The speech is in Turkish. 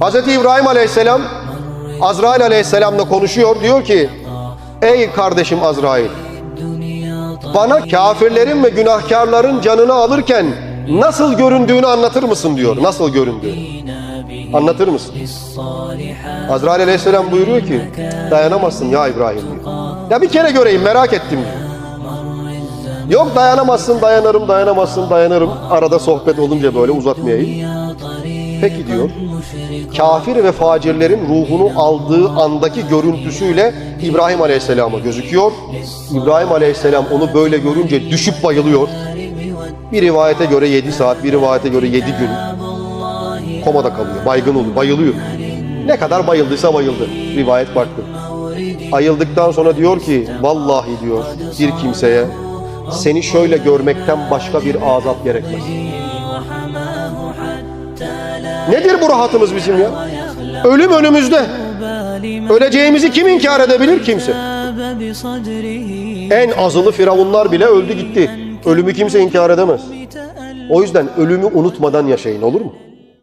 Hz. İbrahim Aleyhisselam Azrail Aleyhisselam'la konuşuyor. Diyor ki ey kardeşim Azrail bana kafirlerin ve günahkarların canını alırken nasıl göründüğünü anlatır mısın diyor. Nasıl göründüğünü. Anlatır mısın? Azrail Aleyhisselam buyuruyor ki dayanamazsın ya İbrahim diyor. Ya bir kere göreyim merak ettim diyor. Yok dayanamazsın dayanırım dayanamazsın dayanırım. Arada sohbet olunca böyle uzatmayayım. Peki diyor. Kafir ve facirlerin ruhunu aldığı andaki görüntüsüyle İbrahim Aleyhisselam'a gözüküyor. İbrahim Aleyhisselam onu böyle görünce düşüp bayılıyor. Bir rivayete göre 7 saat, bir rivayete göre 7 gün komada kalıyor. Baygın oluyor, bayılıyor. Ne kadar bayıldıysa bayıldı. Rivayet farklı. Ayıldıktan sonra diyor ki vallahi diyor bir kimseye seni şöyle görmekten başka bir azap gerekmez. Nedir bu rahatımız bizim ya? Ölüm önümüzde. Öleceğimizi kim inkar edebilir? Kimse. En azılı firavunlar bile öldü gitti. Ölümü kimse inkar edemez. O yüzden ölümü unutmadan yaşayın olur mu?